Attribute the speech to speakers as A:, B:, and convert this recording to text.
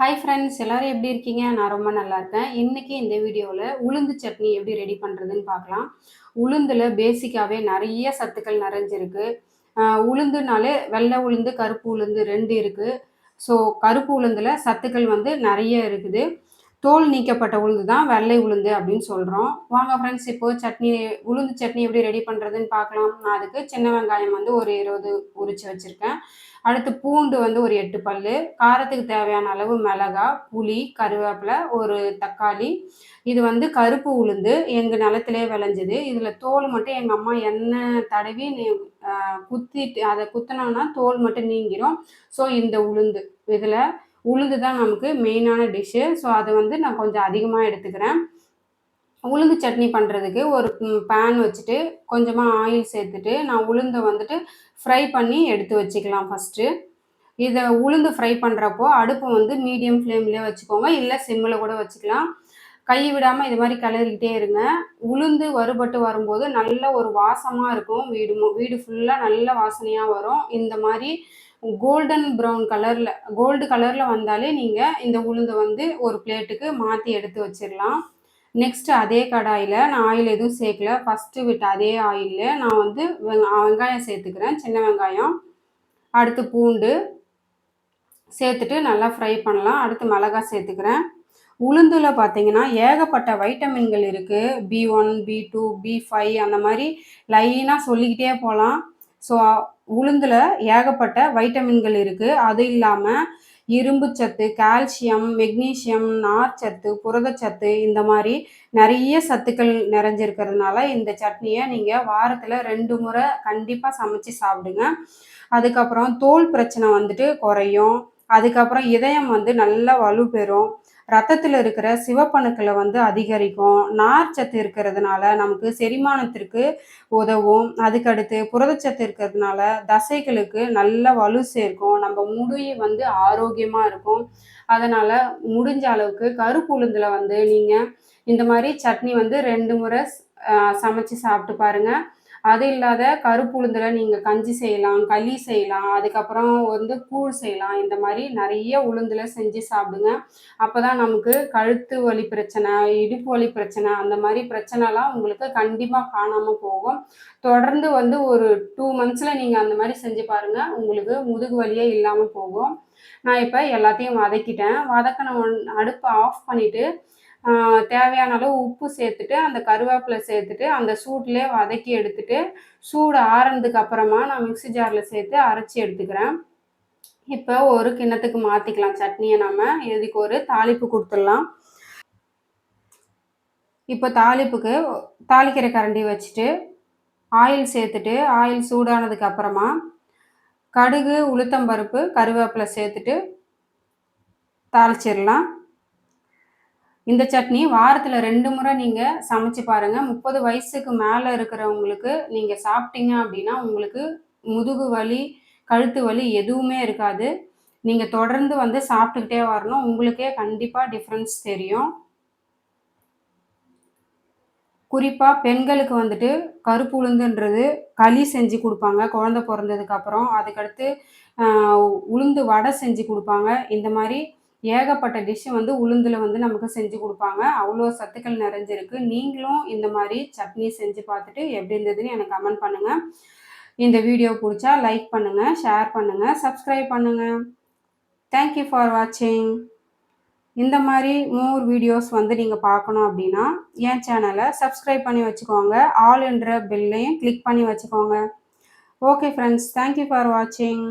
A: Hi friends எல்லோரும் எப்படி இருக்கீங்க? நான் ரொம்ப நல்லா இருக்கேன். இன்றைக்கி இந்த வீடியோவில் உளுந்து சட்னி எப்படி ரெடி பண்ணுறதுன்னு பார்க்கலாம். உளுந்தில் பேசிக்காகவே நிறைய சத்துக்கள் நிறைஞ்சிருக்கு. உளுந்துனாலே வெள்ளை உளுந்து கருப்பு உளுந்து ரெண்டு இருக்குது ஸோ கருப்பு உளுந்தில் சத்துக்கள் வந்து நிறைய இருக்குது. தோல் நீக்கப்பட்ட உளுந்து தான் வெள்ளை உளுந்து அப்படின்னு சொல்கிறோம் வாங்க ஃப்ரெண்ட்ஸ் இப்போது சட்னி உளுந்து சட்னி எப்படி ரெடி பண்ணுறதுன்னு பார்க்கலாம். நான் அதுக்கு சின்ன வெங்காயம் வந்து ஒரு இருபது உரிச்சு வச்சுருக்கேன். அடுத்து பூண்டு வந்து ஒரு எட்டு பல் காரத்துக்கு தேவையான அளவு மிளகா புளி கருவேப்பிலை ஒரு தக்காளி. இது வந்து கருப்பு உளுந்து எங்கள் நிலத்திலே விளைஞ்சது. இதில் தோல் மட்டும் எங்கள் அம்மா எண்ணெய் தடவி குத்திட்டு அதை குத்தினோன்னா தோல் மட்டும் நீங்கிரும். ஸோ இந்த உளுந்து இதில் உளுந்து தான் நமக்கு மெயினான டிஷ்ஷு ஸோ அதை வந்து நான் கொஞ்சம் அதிகமாக எடுத்துக்கிறேன். உளுந்து சட்னி பண்ணுறதுக்கு ஒரு பேன் வச்சுட்டு கொஞ்சமாக ஆயில் சேர்த்துட்டு நான் உளுந்தை வந்துட்டு ஃப்ரை பண்ணி எடுத்து வச்சுக்கலாம் ஃபஸ்ட்டு இதை உளுந்து ஃப்ரை பண்ணுறப்போ அடுப்பு வந்து மீடியம் ஃப்ளேம்லேயே வச்சுக்கோங்க. இல்லை சிம்மில் கூட வச்சுக்கலாம். கை விடாமல் இது மாதிரி கிளறிக்கிட்டே இருங்க. உளுந்து வறுபட்டு வரும்போது நல்ல ஒரு வாசமாக இருக்கும். வீடு வீடு ஃபுல்லாக நல்ல வாசனையாக வரும். இந்த மாதிரி கோல்டன் ப்ரௌன் கலரில் கோல்டு கலரில் வந்தாலே நீங்கள் இந்த உளுந்தை வந்து ஒரு பிளேட்டுக்கு மாற்றி எடுத்து வச்சிடலாம் நெக்ஸ்ட் அதே கடாயில் நான் ஆயில் எதுவும் சேர்க்கல. ஃபஸ்ட்டு விட்ட அதே ஆயிலில் நான் வந்து வெங்காயம் சேர்த்துக்கிறேன். சின்ன வெங்காயம் அடுத்து பூண்டு சேர்த்துட்டு நல்லா ஃப்ரை பண்ணலாம். அடுத்து மிளகா சேர்த்துக்கிறேன். உளுந்தில் பார்த்தீங்கன்னா ஏகப்பட்ட வைட்டமின்கள் இருக்குது B one B two B five அந்த மாதிரி லைனாக சொல்லிக்கிட்டே போகலாம் ஸோ உளுந்தில் ஏகப்பட்ட வைட்டமின்கள் இருக்குது அது இல்லாமல் இரும்பு சத்து கால்சியம் மெக்னீஷியம் நார்ச்சத்து புரதச்சத்து இந்த மாதிரி நிறைய சத்துக்கள் நிறைஞ்சிருக்கிறதுனால இந்த சட்னியை நீங்கள் வாரத்தில் ரெண்டு முறை கண்டிப்பாக சமைச்சு சாப்பிடுங்க. அதுக்கப்புறம் தோல் பிரச்சனை வந்துட்டு குறையும். அதுக்கப்புறம் இதயம் வந்து நல்லா வலு பெறும் ரத்தத்தில் இருக்கிற சிவப்பணுக்களை வந்து அதிகரிக்கும். நார் சத்து இருக்கிறதுனால நமக்கு செரிமானத்திற்கு உதவும். அதுக்கடுத்து புரதச்சத்து இருக்கிறதுனால தசைகளுக்கு நல்ல வலு சேர்க்கும். நம்ம முடி வந்து ஆரோக்கியமாக இருக்கும். அதனால் முடிஞ்ச அளவுக்கு கருப்பு உளுந்தில் வந்து நீங்கள் இந்த மாதிரி சட்னி வந்து ரெண்டு முறை சமைச்சு சாப்பிட்டு பாருங்கள் அது இல்லாத கருப்பு உளுந்தில் நீங்கள் கஞ்சி செய்யலாம் களி செய்யலாம் அதுக்கப்புறம் வந்து கூழ் செய்யலாம். இந்த மாதிரி நிறைய உளுந்தில் செஞ்சு சாப்பிடுங்க. அப்போ தான் நமக்கு கழுத்து வலி பிரச்சனை இடுப்பு வலி பிரச்சனை அந்த மாதிரி பிரச்சனைலாம் உங்களுக்கு கண்டிப்பாக காணாமல் போகும். தொடர்ந்து வந்து ஒரு டூ மந்த்ஸில் நீங்கள் அந்த மாதிரி செஞ்சு பாருங்கள் உங்களுக்கு முதுகு வலியே இல்லாமல் போகும். நான் இப்போ எல்லாத்தையும் வதக்கிட்டேன். வதக்கின அடுப்பை ஆஃப் பண்ணிவிட்டு தேவையான அளவு உப்பு சேர்த்துட்டு அந்த கருவேப்பிலை சேர்த்துட்டு அந்த சூட்லேயே வதக்கி எடுத்துட்டு சூடு ஆறுனதுக்கு அப்புறமா நான் மிக்சி ஜாரில் சேர்த்து அரைச்சி எடுத்துக்கிறேன். இப்போ ஒரு கிண்ணத்துக்கு மாற்றிக்கலாம் சட்னியை நம்ம இதுக்கு ஒரு தாளிப்பு கொடுத்துடலாம். இப்போ தாளிப்புக்கு தாளிக்கிற கரண்டி வச்சுட்டு ஆயில் சேர்த்துட்டு ஆயில் சூடானதுக்கு அப்புறமா கடுகு உளுத்தம்பருப்பு கருவேப்பிலை சேர்த்துட்டு தாளிச்சிடலாம். இந்த சட்னி வாரத்தில் ரெண்டு முறை நீங்கள் சமைச்சு பாருங்கள் முப்பது வயசுக்கு மேலே இருக்கிறவங்களுக்கு நீங்கள் சாப்பிட்டீங்க அப்படின்னா உங்களுக்கு முதுகு வலி கழுத்து வலி எதுவுமே இருக்காது. நீங்கள் தொடர்ந்து வந்து சாப்பிட்டுக்கிட்டே வரணும். உங்களுக்கே கண்டிப்பாக டிஃப்ரென்ஸ் தெரியும். குறிப்பாக பெண்களுக்கு வந்துட்டு கருப்பு உளுந்துன்றது களி செஞ்சு கொடுப்பாங்க. குழந்த பிறந்ததுக்கப்புறம் அதுக்கடுத்து உளுந்து வடை செஞ்சு கொடுப்பாங்க. இந்த மாதிரி ஏகப்பட்ட டிஷ்ஷு வந்து உளுந்தில் வந்து நமக்கு செஞ்சு கொடுப்பாங்க. அவ்வளோ சத்துக்கள் நிறைஞ்சிருக்கு. நீங்களும் இந்த மாதிரி சட்னி செஞ்சு பார்த்துட்டு எப்படி இருந்ததுன்னு எனக்கு கமெண்ட் பண்ணுங்கள் இந்த வீடியோ பிடிச்சா லைக் பண்ணுங்கள் ஷேர் பண்ணுங்கள் சப்ஸ்கிரைப் பண்ணுங்கள் தேங்க்யூ ஃபார் வாட்சிங் இந்த மாதிரி மோர் வீடியோஸ் வந்து நீங்கள் பார்க்கணும் அப்படின்னா என் சேனலை சப்ஸ்கிரைப் பண்ணி வச்சுக்கோங்க. ஆல் என்ற பில்லையும் கிளிக் பண்ணி வச்சுக்கோங்க. ஓகே ஃப்ரெண்ட்ஸ் தேங்க்யூ ஃபார் வாட்சிங்